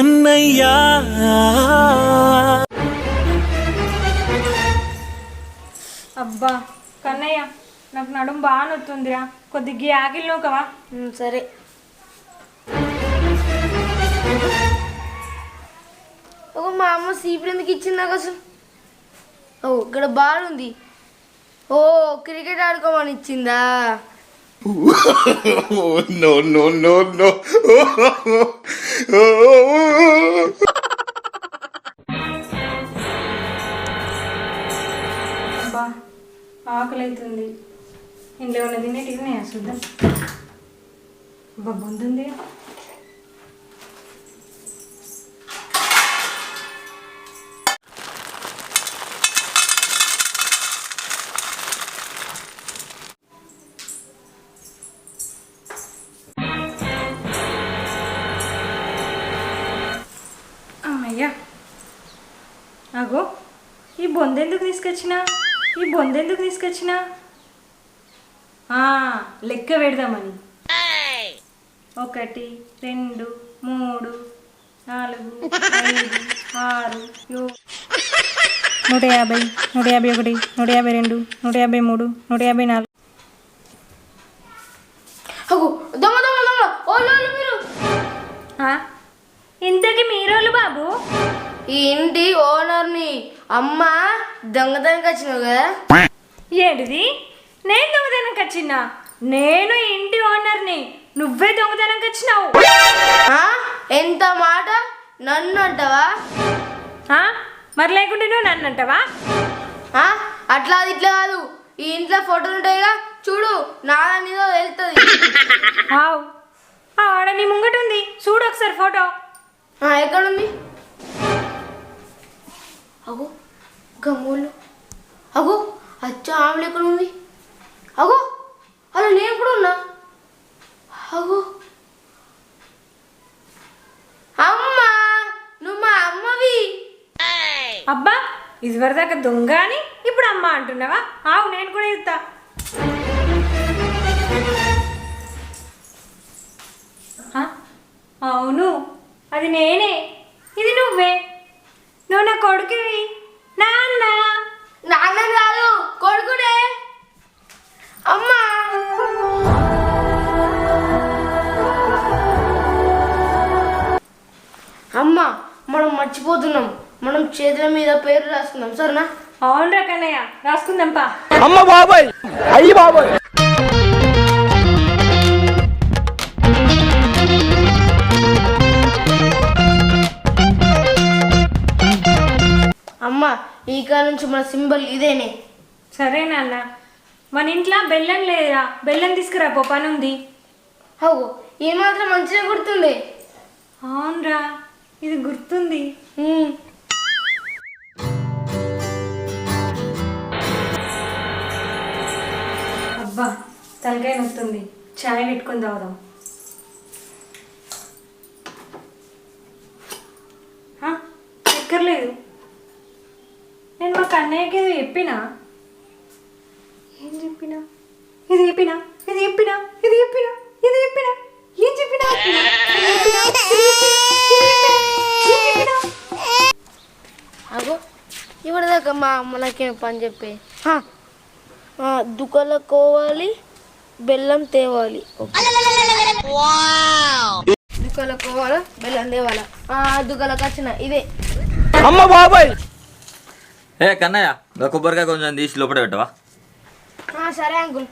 కన్నయ్యా. అబ్బా కన్నయ్య నాకు నడుం బాగా నొత్తుందిరా. కొద్దిగా ఆకిలి నూకవా? ఉమ్, సరే. ఓ మా అమ్మ సీపుడు ఎందుకు ఇచ్చింది నాకు అసలు? ఓ ఇక్కడ బాల్ ఉంది. ఓ క్రికెట్ ఆడుకోమని ఇచ్చిందా? no, no, no, no. అబ్బా ఆకలి అవుతుంది ఇంట్లో ఉన్న తినేటివి ఉన్నాయా చూద్దాం. అబ్బా బొందుంది తీసుకొచ్చినా? ఈ బొందెందుకు తీసుకొచ్చినా? ఆ, లెక్క పెడదామని. ఒకటి రెండు మూడు నాలుగు ఐదు ఆరు నూట యాభై నూట యాభై ఒకటి నూట యాభై రెండు నూట యాభై మూడు నూట యాభై నాలుగు. అమ్మ దొంగతనానికి వచ్చినావు కదా? ఏంటిది? నేను దొంగతనంకి వచ్చినా? నేను ఇంటి ఓనర్ని. నువ్వే దొంగతనంకి వచ్చినావు? ఎంత మాట? నన్ను అంటావా? మరి లేకుంటే నువ్వు నన్ను అంటావా? అట్లా ఇట్లా కాదు. ఈ ఇంట్లో ఫోటోలు ఉంటాయిగా చూడు నాదో వెళ్తుంది ఆవు ఆడ నీ ముంగట ఉంది. చూడు ఒకసారి ఫోటో. ఎక్కడుంది అగో. గమ్మూలు అగో అచ్చ ఆవిడ ఎక్కడ ఉంది? అగో అలా నేను కూడా ఉన్నా. అగో. అమ్మా నువ్వు మా అమ్మవి. అబ్బా ఇదివరదాకా దొంగ అని ఇప్పుడు అమ్మ అంటున్నావా? ఆవు నేను కూడా ఇస్తా. అవును అది నేనే రాసుకుందాం సరేనా? అవునరా కన్నయ్య రాసుకుందాంపా అమ్మ బాబాయ్ అయ్యి బాబాయ్. అమ్మా ఈ కాలం నుంచి మన సింబల్ ఇదేనే. సరే నాన్న మన ఇంట్లో బెల్లం లేదురా. బెల్లం తీసుకురా పో పని ఉంది అవు ఈ మాత్రం మంచిగా గుర్తుండే అవునరా ఇది గుర్తుంది. తలకాయ నొస్తుంది చాయ్ పెట్టుకొని తాగుదాం? ఎక్కర్లేదు. నేను మా కన్నయ్యకి ఏదో చెప్పినా? ఏం చెప్పినా? ఇది చెప్పినా? ఇది చెప్పినా? ఇది చెప్పినా? ఇది చెప్పినా? ఏం చెప్పినా? అగో ఇప్పటిదాకా మా అమ్మ నాకేం పని చెప్పే? హా. ఆ, దుకాణంలో కోవాలి బెల్లం తేవాలి. దుకాణంలో కోవాలా బెల్లం తేవాలా? ఆ, దుకాణంలోకి వచ్చిన ఇదే. అమ్మ బాబాయ్! ఏ కన్నయ్య కొబ్బరికాయ కొంచెం తీసి లోపల పెట్టవా? ఆ, సరే అంకుల్.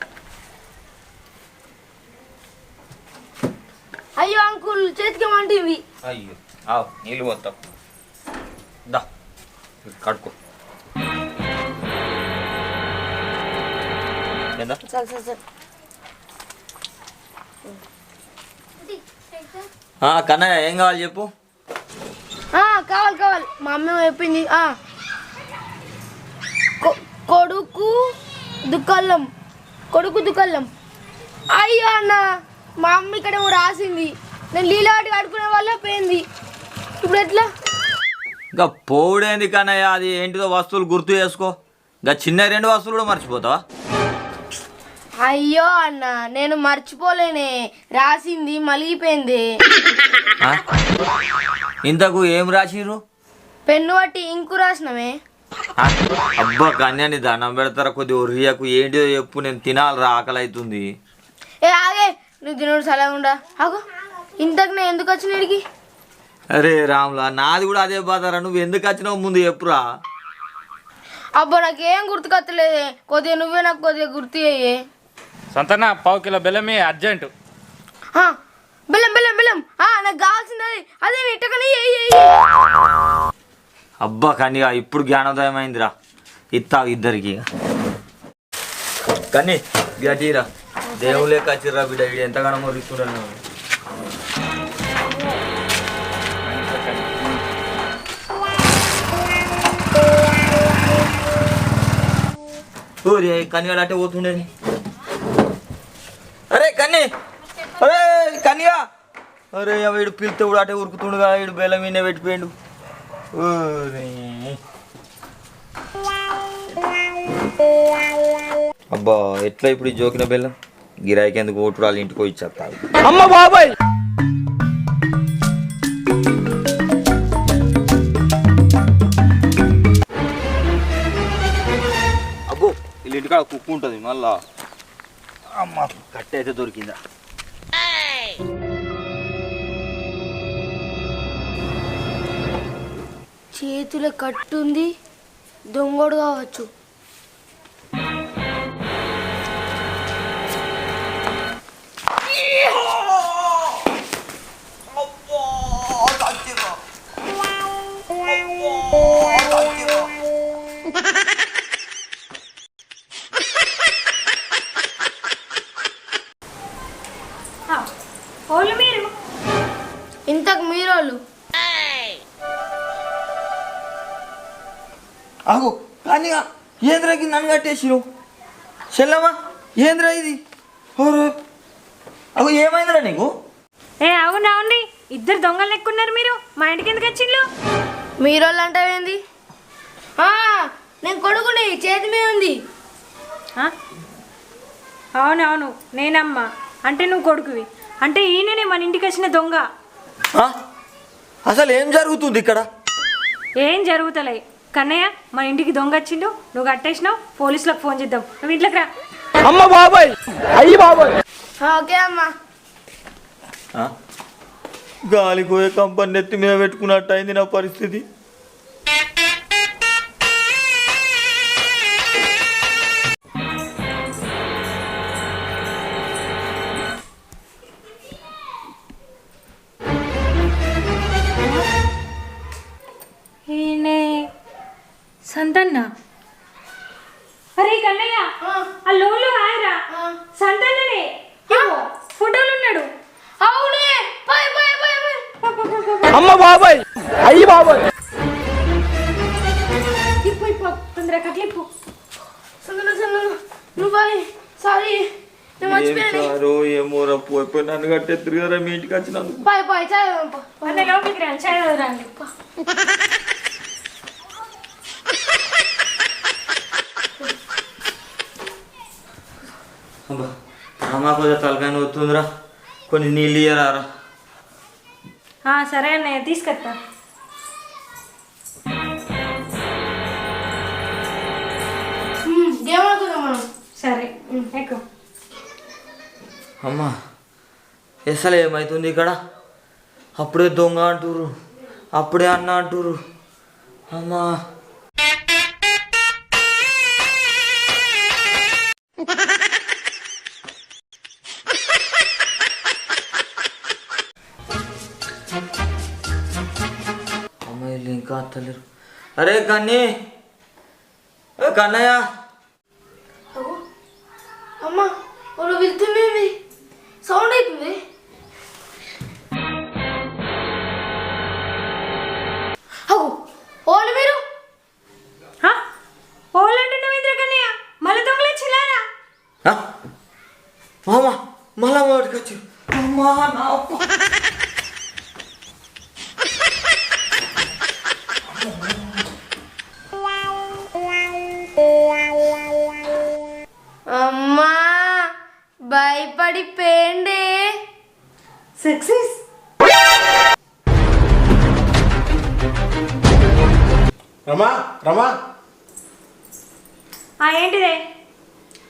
అయ్యో అంకుల్ చేతికి మంటింది అయ్యో ఆవు నీళ్ళు పోతాం. దా కడుకో ఏందా సరే సరే కన్నయ్య ఏం కావాలి చెప్పు? ఆ, కావాలి కావాలి. మా అమ్మ చెప్పింది కొడుకు దుకల్లం కొడుకు దుకల్లం అయ్యో అన్న మా అమ్మ ఇక్కడ రాసింది. నేను లీలాటి ఆడుకునే వల్ల పోయింది. ఇప్పుడు ఎట్లా? ఇంకా పోవుడేంది కన్నయ్య అది ఏంటిదో వస్తువులు గుర్తు చేసుకో. ఇంకా చిన్న రెండు వస్తువులు కూడా మర్చిపోతావా? అయ్యో అన్న నేను మర్చిపోలేనే. రాసింది మలిగిపోయింది. ఆ? ఇంతకు ఏం రాసిర్రు? పెన్ను బట్టి ఇంకు రాసినవే ఆ, అబ్బా కన్యాని దండం పెడతారా? కొద్ది ఒరియకు ఏంటిదో చెప్పు నేను తినాలిరా ఆకలి అవుతుంది ఏ ఆగే నువ్వు తినడు సలగుండా ఆగు. ఇంతకు నేను ఎందుకు వచ్చిన ఇడికి అరే రాములా నాది కూడా అదే బాధరా. నువ్వు ఎందుకు వచ్చినావు ముందు చెప్పురా. అబ్బా నాకేం గుర్తుకొత్తలేదే కొద్దిగా నువ్వే నాకు కొద్దిగా గుర్తు అయ్యే సంతన పావు కిలో బెల్లమే అర్జెంటు. బెల్లం బెల్లం బెల్లం. ఆ, నాకు కావాల్సింది అది. ఇట్టకని అబ్బా కనిగా ఇప్పుడు జ్ఞానోదయం అయిందిరా ఇత్తా ఇద్దరికి. కానీ గటీరా దేవులే కచ్చిర్రా బిడ్డ వీడు ఎంతగానో మొరిస్తున్నాను ఊరి కనిగాడు అట్టే పోతుండేది అరే కన్ని అరే కన్యా అరే వీడు పిలితే కూడా అటే ఉరుకుతుండగా వీడు బెల్లం మీద పెట్టిపోయిండు. అబ్బా ఎట్లా ఇప్పుడు ఈ జోకిన బెల్లం? గిరాయికి ఎందుకు ఓటు వాళ్ళ ఇంటికి పోయి ఇచ్చేస్తారు అమ్మ బాబాయ్! అబ్బో వీళ్ళ ఇంటికాడ కుక్కు ఉంటుంది మళ్ళా. అమ్మ. కట్టె అయితే దొరికిందా? చేతుల కట్టుంది. దొంగడు కావచ్చు. కట్టేసిరు చెల్లమ్మా ఏంద్రా ఇది? ఓరే. అగో ఏమైందిరా నీకు? ఏ అవును అవునండి ఇద్దరు దొంగలు లెక్కున్నారు మీరు. మా ఇంటికి ఎందుకు వచ్చిండ్రు? మీరోళ్ళు అంటావేంది ఆ, నేను కొడుకుని చేతి మీద ఉంది. ఆ? అవునవును నేనమ్మా. అంటే నువ్వు కొడుకువి. అంటే ఈయననే మన ఇంటికి వచ్చిన దొంగ. ఆ? అసలు ఏం జరుగుతుంది ఇక్కడ? ఏం జరుగుతలే. కన్నయ్య మన ఇంటికి దొంగ వచ్చిండు. నువ్వు కట్టేసినావు పోలీసులకు ఫోన్ చేద్దాం. నువ్వు ఇంట్లోకి రా. అమ్మ బాబాయ్! అయ్యి బాబాయ్! ఓకే అమ్మా? గాలి పోయే కంపని నెత్తి మీద పెట్టుకున్నట్టు అయింది నా పరిస్థితి. సంతన్న. అరే కన్నయ్య ఆ. లోన్లో ఆయరా సంతన్ననే. ఫోటోలు ఉన్నాడు అవునే. పోయ్ పోయ్ పోయ్ పోయ్. అమ్మ బాబాయ్ అయ్యి బాబాయ్. ఇప్పు ఇప్పు తొందరగా కట్లిప్పు సందన సందన నువ్వు పోయ్ సారీ. నేను మర్చిపోయాను. సారో ఏమో రా పోయి పోయి నన్ను కట్టేద్దరు కదా మీ ఇంటికి వచ్చినందుకు. పోయ్ పోయ్ చదువు అన్న లోపలికి చాయ్ రండి అమ్మా కొంచెం తలకాయ నొత్తుందిరా. కొన్ని నీళ్ళు ఇయ్యరారా. ఆ, సరే అన్నయ్య తీసుకొస్తా. మనం? సరే ఎక్కువ. అమ్మా అసలు ఏమవుతుంది ఇక్కడ? అప్పుడే దొంగ అంటురు అప్పుడే అన్న అంటురు అమ్మ. అత్తలేరు అరే కన్నీ. కన్నయ్య. అమ్మా వాళ్ళు వెళ్తున్నాయి సౌండ్ అవుతుంది అవు ఓళ్ళు మీరు? హా? ఓలంటే నువ్వు ఇంద్ర కన్నయ్య? మళ్ళీ దొంగలు వచ్చిలారా ఆ? మామ మళ్ళా వాడికొచ్చు అమ్మా నా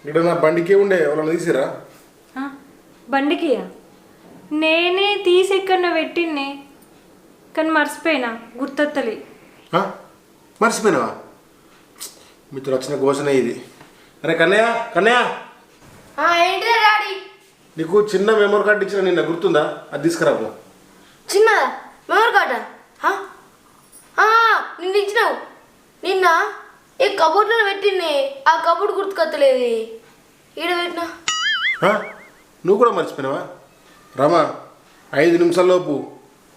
ఇక్కడ నా బండికి ఉండే వాళ్ళని తీసిరా? ఆ, బండికియా నేనే తీసి ఎక్కడ పెట్టిన్నే కానీ మర్చిపోయినా గుర్తొత్తలే. ఆ? మర్చిపోయినావా? మీతో వచ్చిన ఘోషణ ఇది. అరే కన్నయ్య కన్నయ్య! డాడీ? నీకు చిన్న మెమరీ కార్డు ఇచ్చిన నిన్న గుర్తుందా? అది తీసుకురాకు చిన్నదా? మెమరీ కార్డా? ఆ? ఆ, నిన్న ఇచ్చినావు. నిన్న? ఏ కబోర్డ్లో పెట్టింది. ఆ కబోర్డ్ గుర్తుకొత్తలేదు. ఈడ పెట్టినా? నువ్వు కూడా మర్చిపోయినావా? రమా ఐదు నిమిషాల్లోపు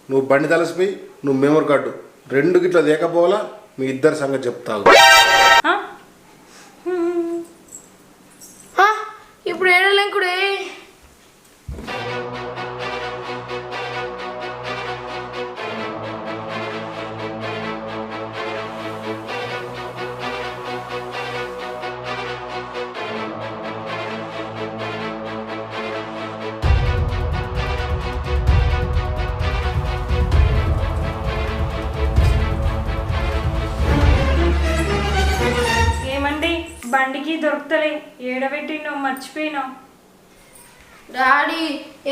నువ్వు బండి తలసిపోయి నువ్వు మెమరీ కార్డు రెండు గిట్ల లేకపోవాలా మీ ఇద్దరి సంగతి చెప్తావు. ఇప్పుడు ఏడలేంకుడే ఏడబెట్టిండో మర్చిపోయినావు? డాడీ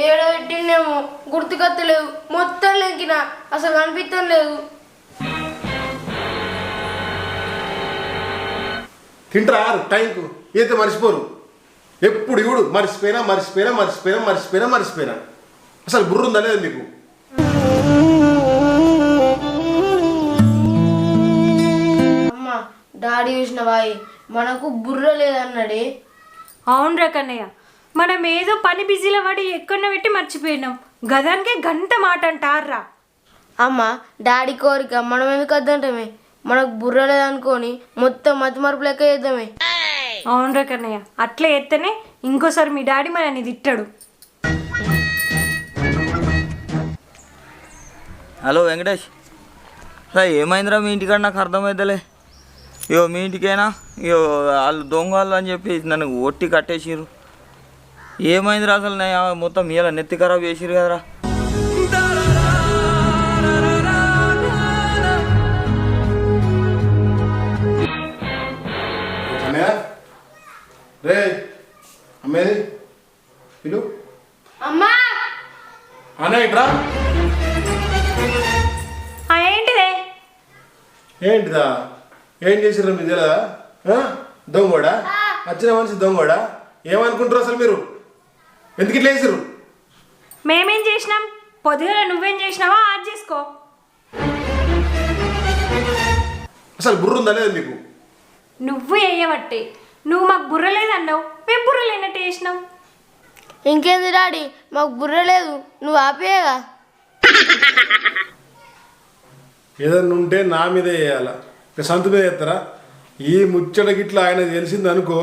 ఏడ పెట్టిండేమో గుర్తుకొత్తలేవు మొత్తం లెంకిన. అసలు కనిపించడం లేదు. తింటారు టైంకు. అయితే మర్చిపోరు. ఎప్పుడు ఇవుడు మర్చిపోయినా మర్చిపోయినా మర్చిపోయినా మర్చిపోయినా మర్చిపోయినా. అసలు బుర్ర ఉందా లేదా మీకు అమ్మ డాడీ చూసిన వాయి మనకు బుర్ర లేదన్నాడే. అవును కన్నయ్య మనం ఏదో పని బిజీలో పడి ఎక్కడో పెట్టి మర్చిపోయినాం. గదానికే గంట మాట అంటారా అమ్మ డాడీ కోరిక మనం ఎందుకు వద్దంటామే? మనకు బుర్ర లేదనుకొని మొత్తం మతి మరుపు లెక్క చేద్దామే. అవును కన్నయ్య అట్లా ఎత్తనే ఇంకోసారి మీ డాడీ మనని తిట్టాడు. హలో వెంకటేష్. రా ఏమైందిరా మీ ఇంటికాడ? నాకు అర్థమైతలే. ఇగో మీ ఇంటికైనా ఇగో వాళ్ళు దొంగలు అని చెప్పి నన్ను ఒట్టి కట్టేసిర్రు. ఏమైందిరా అసలు? నేను మొత్తం ఇలా నెత్తి ఖరాబ్ చేసిర్రు కదరా. రే అమ్మేది? పిలు? అమ్మా! అన్నయ్య ఇట్రా? ఏంటిదా? ఏం చేసిర్రు మీకు తెలియదా ఆ? దొంగోడా? వచ్చిన మనిషి దొంగోడా? ఏమనుకుంటారు అసలు మీరు? ఎందుకు ఇట్లా వేసిర్రు మేమేం చేసినాం? పొద్దున నువ్వేం చేసినావా అది చేసుకో. అసలు బుర్ర ఉందా లేదా మీకు? నువ్వు వేయబట్టే నువ్వు మాకు బుర్ర లేదన్నావు. మేము బుర్ర లేనట్టు చేసినాం. ఇంకేంది డాడీ? మాకు బుర్ర లేదు. నువ్వు ఆపేయగా. ఏదన్నా ఉంటే నా మీదే వేయాల ఇక సంత మీద వేస్తారా ఈ ముచ్చట గిట్ల ఆయన తెలిసింది అనుకో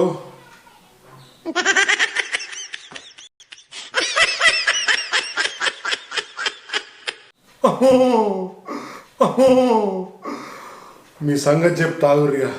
మీ సంగతి చెప్తాగురిగా